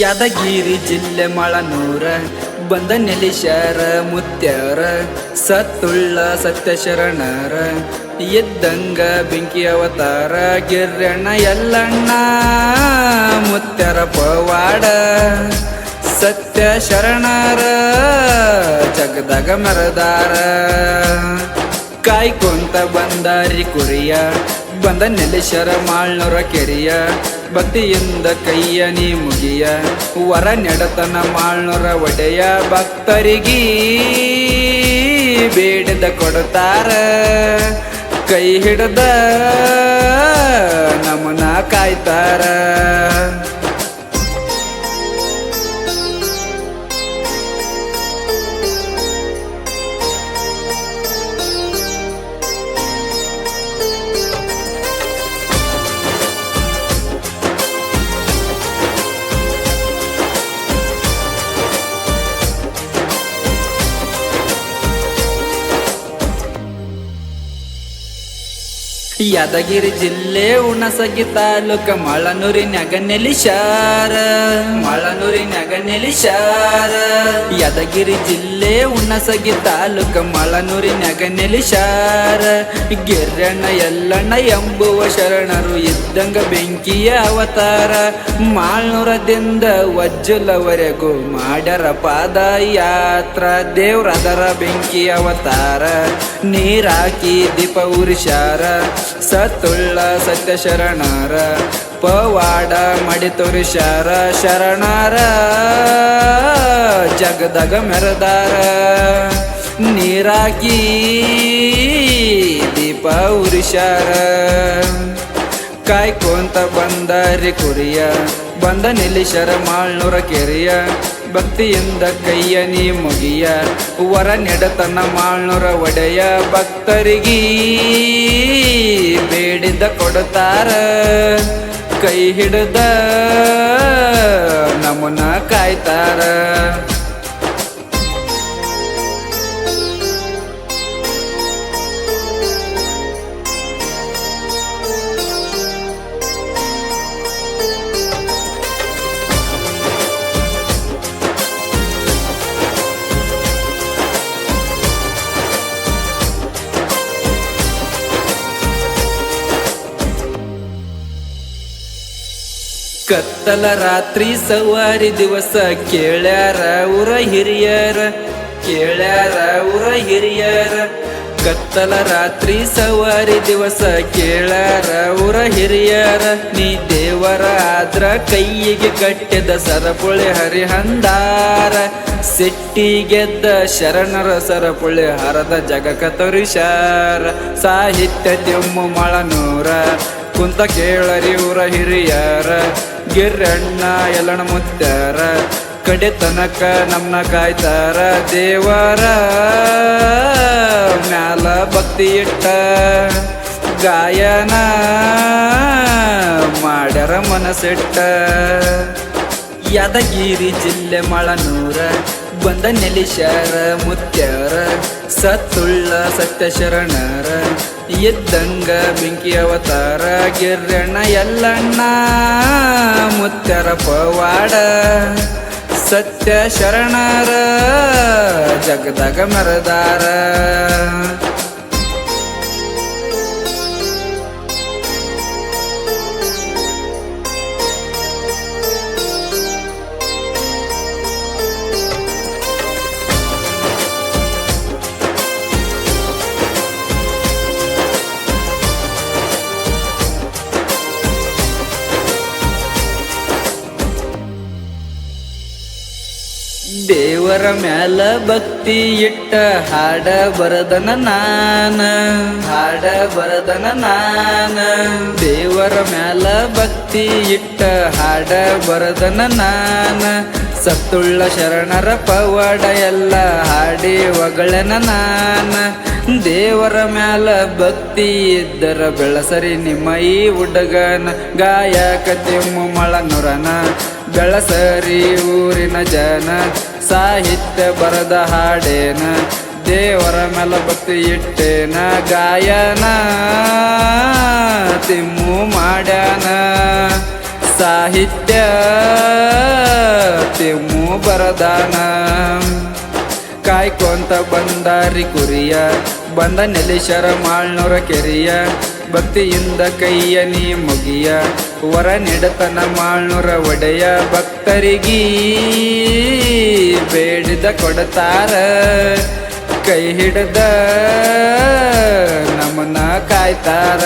ಯಾದಗಿರಿ ಜಿಲ್ಲೆ ಮಳನೂರ, ಬಂದ ನೆಲಿಶಾರ ಮುತ್ಯಾರ, ಸತ್ತುಳ್ಳ ಸತ್ಯ ಶರಣರ ಎದ್ದಂಗ ಬೆಂಕಿ ಅವತಾರ, ಗಿರ್ರಣ್ಣ ಎಲ್ಲಣ್ಣ ಮುತ್ಯರ ಪವಾಡ ಸತ್ಯ ಶರಣರ ಜಗದಾಗ ಮರದಾರ. ಕಾಯ್ಕೊಂತ ಬಂದಾರಿ ಕುರಿಯ ಬಂದ ನೆಲೆಶರ ಮಾಳ್ನೊರ ಕೆರಿಯ, ಭಕ್ತಿಯಿಂದ ಕೈಯ ನೀ ಮುಗಿಯ. ವರ ನೆಡತನ ಮಾಳ್ನೊರ ಒಡೆಯ, ಭಕ್ತರಿಗಿ ಬೇಡದ ಕೊಡತಾರ. ಕೈ ಹಿಡದ ನಮನ ಕಾಯ್ತಾರ. ಯಾದಗಿರಿ ಜಿಲ್ಲೆ ಹುಣಸಗಿ ತಾಲೂಕ ಶಾರ ನೆಲಿಶಾರ. ಮಳನೂರಿನ್ಯಾಗ ನೆಲಿಶಾರ. ಯಾದಗಿರಿ ಜಿಲ್ಲೆ ಹುಣಸಗಿ ತಾಲೂಕ ಮಳನೂರಿನ್ಯಾಗ ನೆಲಿಶಾರ. ಗೆರ್ರಣ್ಣ ಎಲ್ಲಣ್ಣ ಎಂಬುವ ಶರಣರು ಇದ್ದಂಗ ಬೆಂಕಿಯ ಅವತಾರ. ಮಾಳ್ನೂರದಿಂದ ವಜ್ಜುಲವರೆಗೂ ಮಾಡ್ಯಾರ ಪಾದಯಾತ್ರ. ದೇವ್ರದರ ಬೆಂಕಿ ಅವತಾರ. ನೀರಾಕಿ ದೀಪ ಉರಿಶಾರ. ಸತ್ತುಳ್ಳ ಸತ್ಯ ಶರಣಾರ ಪವಾಡ ಮಾಡಿ ತೋರಿಶಾರ ಶರಣಾರ, ಜಗದಗ ಮೆರದಾರ. ನೀರಾಕಿ ದೀಪ ಉರಿಶಾರ ಕಾಯ್ಕೊಂತ ಬಂದರಿ ಕುರಿಯ, ಬಂದ ನಿಲ್ಲಿಶರ ಮಾಳ್ನೂರ ಕೆರೆಯ. ಭಕ್ತಿಯಿಂದ ಕೈಯ ನೀ ಮುಗಿಯ, ವರ ನೆಡತನ ಮಾಳ್ನೂರ ಒಡೆಯ ಭಕ್ತರಿಗಿ ಬೇಡಿದ ಕೊಡುತ್ತಾರ. ಕೈ ಹಿಡದ ನಮನ ಕಾಯ್ತಾರ. ಕತ್ತಲ ರಾತ್ರಿ ಸವಾರಿ ದಿವಸ ಕೇಳ್ಯಾರ ಊರ ಹಿರಿಯರ, ಕೇಳ್ಯಾರ ಊರ ಹಿರಿಯರ. ಕತ್ತಲ ರಾತ್ರಿ ಸವಾರಿ ದಿವಸ ಕೇಳ್ಯಾರ ಊರ ಹಿರಿಯರ. ನೀ ದೇವರ ಆದ್ರ ಕೈಯಿಗೆ ಕಟ್ಟಿದ ಸರಪುಳಿ ಹರಿಹಂದಾರ. ಸಿಟ್ಟಿಗೆದ್ದ ಶರಣರ ಸರಪುಳಿ ಹರದ ಜಗಕ ತೋರಿಸಾರ ಸಾಹಿತ್ಯ ತಿಮ್ಮು ಮಳನೂರ ಕುಂತ ಕೇಳರಿ ಊರ ಹಿರಿಯರ ಗಿರಣ್ಣ ಎಲ್ಲಣ ಮುತ್ತಾರ ಕಡೆ ತನಕ ನಮ್ಮನ್ನ ಕಾಯ್ತಾರ ದೇವರ ಮ್ಯಾಲ ಭಕ್ತಿ ಇಟ್ಟ ಗಾಯನ ಮಾಡ್ಯಾರ ಮನಸ್ಸಿಟ್ಟ. ಯಾದಗಿರಿ ಜಿಲ್ಲೆ ಮಳನೂರ, ಬಂದ ನೆಲಿಶಾರ ಮುತ್ಯಾರ ಸತ್ತುಳ್ಳ ಸತ್ಯ ಶರಣರ ಎದ್ದಂಗ ಬೆಂಕಿ ಅವತಾರ ಗಿರ್ರಣ್ಣ ಎಲ್ಲಣ್ಣ ಮುತ್ತರ ಪವಾಡ ಸತ್ಯ ಶರಣರ ಜಗದಾಗ ಮೆರದಾರ. ದೇವರ ಮ್ಯಾಲ ಭಕ್ತಿ ಇಟ್ಟ ಹಾಡ ಬರದನ ನಾನ. ಹಾಡ ಬರದನ ನಾನ. ದೇವರ ಮ್ಯಾಲ ಭಕ್ತಿ ಇಟ್ಟ ಹಾಡ ಬರದನ ನಾನ. ಸತ್ತುಳ್ಳ ಶರಣರ ಪವಾಡ ಎಲ್ಲ ಹಾಡಿ ಒಗಳನ ನಾನ. ದೇವರ ಮ್ಯಾಲ ಭಕ್ತಿ ಇದ್ದರ ಬೆಳಸರಿ ನಿಮ್ಮ ಈ ಹುಡುಗನ ಗಾಯಕ ತಿಮ್ಮು ಮಳನುರನ ಬೆಳಸರಿ ಊರಿನ ಜನ, ಸಾಹಿತ್ಯ ಬರದ ಹಾಡೇನ, ದೇವರ ಮೇಲೆ ಭಕ್ತಿ ಇಟ್ಟೇನ, ಗಾಯನ ತಿಮ್ಮು ಮಾಡ್ಯಾನ. ಸಾಹಿತ್ಯ ತಿಮ್ಮು ಬರದಾನ. ಕಾಯ್ಕೊಂತ ಬಂದಾರಿ ಕುರಿಯ, ಬಂದ ನೆಲಿಶರ ಮಾಳ್ನೂರ ಕೆರಿಯ, ಭಕ್ತಿಯಿಂದ ಕೈಯ ನೀ ಮುಗಿಯ ವರ ನಿಡತನ ಮಾಳ್ನೂರ ಒಡೆಯ ಭಕ್ತರಿಗೀ ಬೇಡಿದ ಕೊಡತಾರ. ಕೈ ಹಿಡದ ನಮ್ಮನ್ನ ಕಾಯ್ತಾರ.